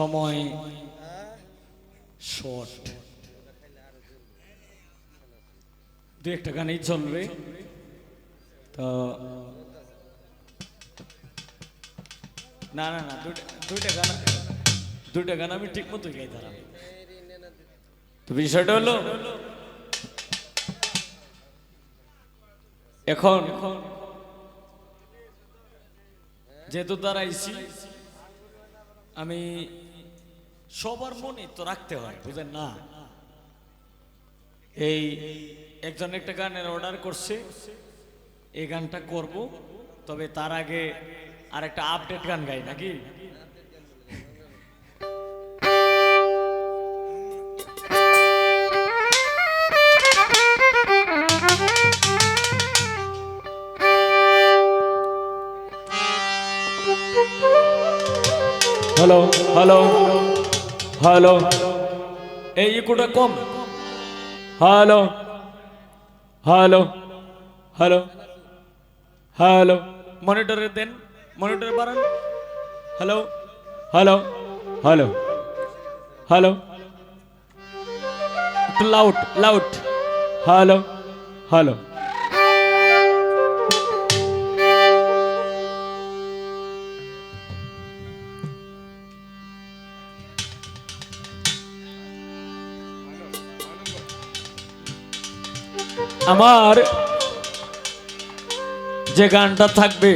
সময় শর্ট। দু একটা গানই চলবে তো না না না, দুইটা গান দুইটা গান আমি ঠিক মতো গাই দাঁড়াম তো বিষয়টা হলো, এখন যেহেতু দাঁড়াইছি, আমি সবার মনে তো রাখতে হয়, বুঝেন না? এই একজন একটা গানের অর্ডার করছে, এই গানটা করব, তবে তার আগে আর একটা আপডেট গান গাই নাকি? হ্যালো হ্যালো হ্যালো এই ইকুটা কম। হ্যালো হ্যালো হ্যালো হ্যালো মনিটরে দেন। মনিটরে বাড়ান। Hello hello hello hello loud loud hello hello আমার যে গানটা থাকবে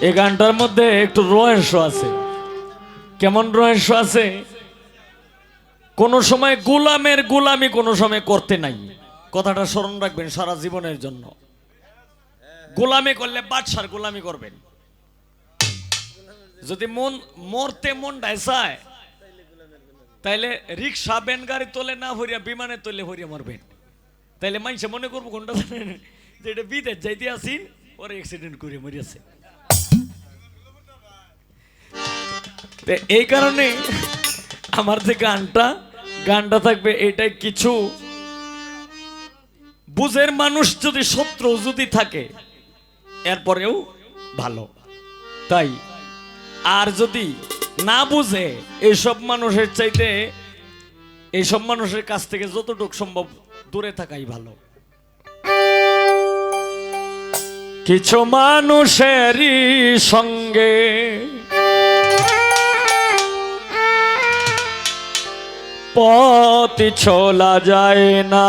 এই গানটার মধ্যে একটু রহস্য আছে। কেমন রহস্য আছে? কোন সময় গোলামের গোলামি কোনো সময় করতে নাই। কথাটা স্মরণ রাখবেন সারা জীবনের জন্য। গোলামি করলে বাদশার গোলামি করবেন। যদি মন মরতে মন চায় তাইলে রিক্সা বেন গাড়ি তোলে না হরিয়া বিমানে তোলে হরিয়া মরবেন। তাইলে মানুষে মনে করব কোনটা জানেন? যে এটা বিদেশ যাইতে আসিন, ওরা অ্যাক্সিডেন্ট করে মরিয়াছে। এই কারণে আমার যে গানটা গানটা থাকবে এটাই কিছু বুঝের মানুষ যদি শত্রু যদি থাকে, এরপরেও ভালো। তাই আর যদি না বুঝে এইসব মানুষের চাইতে এইসব মানুষের কাছ থেকে যতটুকু সম্ভব দূরে থাকাই ভালো। কিছু মানুষেরই সঙ্গে পথ ছোলা যায় না।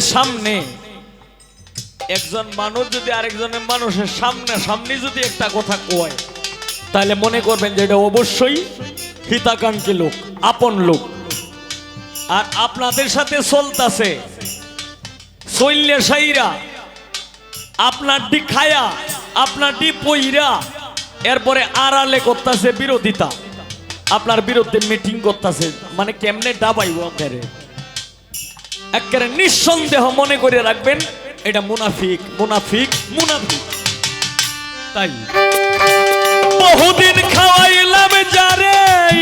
সামনে, একজন মানুষ যদি আরেকজনের মানুষের সামনে সামনে যদি একটা কথা কয়, তাহলে মনে করবেন যে এটা অবশ্যই হিতাকাঙ্ক্ষী লোক, আপন লোক। আর আপনাদের সাথে চলতাছে। চললে সাইরা, আপনার ডি খায়া, আপনার ডি পইরা, এরপরে আড়ালে করতেছে বিরোধিতা। আপনার বিরুদ্ধে মিটিং করতেছে। মানে কেমনে ডাবাইব আপনারে? একেবারে নিঃসন্দেহ মনে করে রাখবেন, এটা মুনাফিক মুনাফিক মুনাফিক। তাই। বহুদিন খাওয়াইলাম যারে,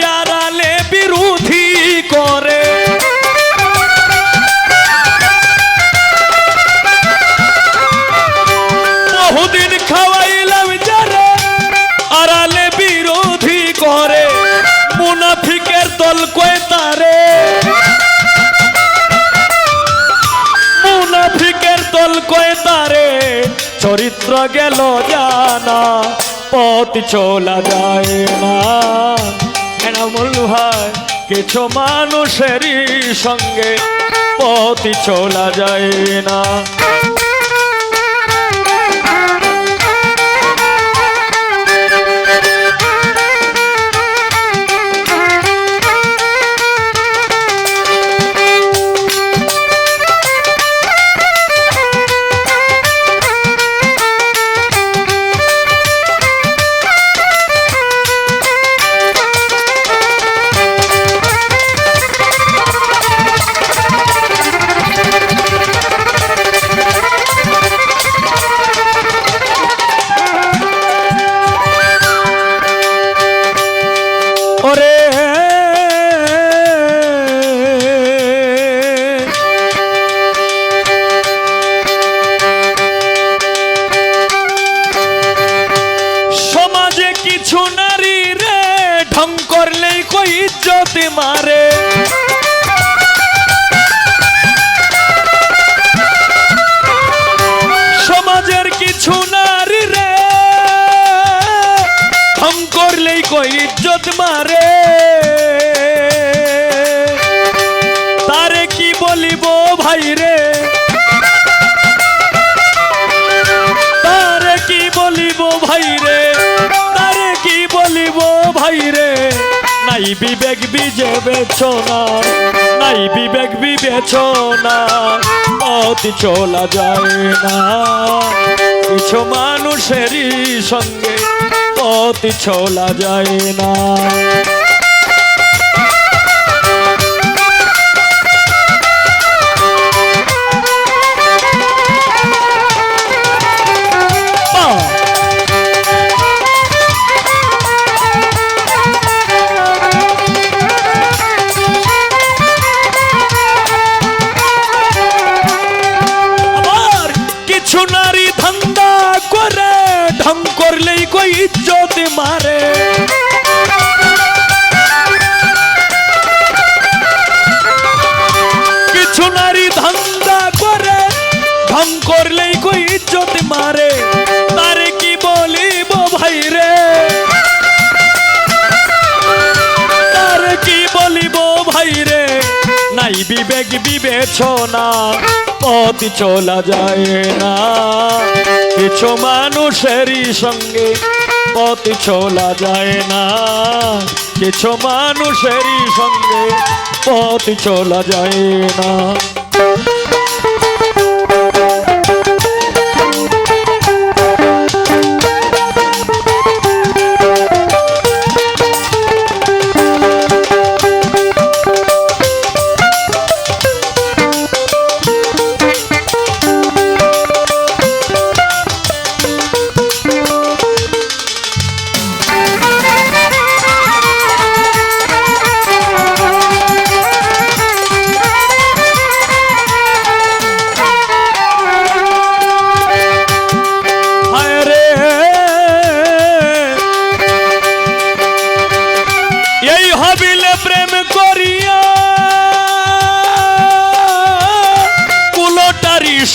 আড়ালে বিরোধী করে। মুনাফিকের দল কয় তারে চরিত্র গেল জানা, পথ চলা যায় না। এনামুল ভাই কিছু মানুষেরই সঙ্গে পথ চলা যায় না। ইজ্জত মারে। সমাজের কিছু নারী রে, ঢং করলেই কই ইজ্জত মারে। তারে কি বলিব ভাই রে? তারে কি বলিব ভাই রে? নাই বিবেক বিজে বেচনা নাই বিবেক বিবেচনা অতি চলা যায় না। কিছু মানুষেরই সঙ্গে অতি চলা যায় না। ঢং করলেই কই ইজ্জত মারে, তারে কি বলিব ভাই রে? তারে কি বলিব ভাই রে? নাই বিবেক বিবেচনা, পথ চলা যায় না। কিছু মানুষেরই সঙ্গে পথ চলা যায় না। কিছু মানুষেরই সঙ্গে পথ চলা যায় না।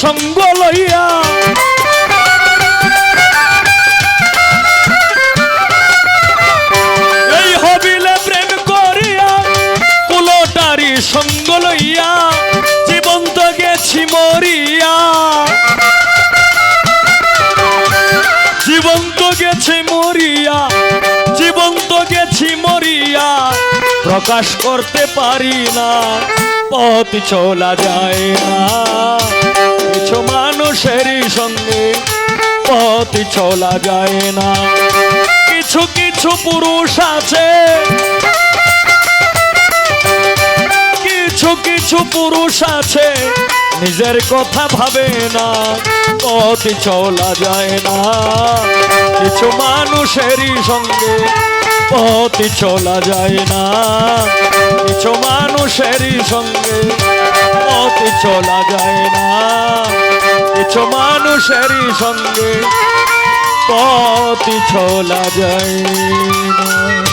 সঙ্গ লইয়া। এই হবিলে প্রেম করিয়া কুলটারি সঙ্গ লইয়া। প্রকাশ করতে পারি না, পথ চলা যায় না। কিছু মানুষেরই সঙ্গে পথ চলা যায় না। কিছু কিছু পুরুষ আছে, কিছু কিছু পুরুষ আছে, নিজের কথা ভাবে না, পথ চলা যায় না। কিছু মানুষেরই সঙ্গে পথ চলা যায় না। কিছু মানুষেরই সঙ্গে পথ চলা যায় না। কিছু মানুষেরই সঙ্গে পথ চলা যায় না।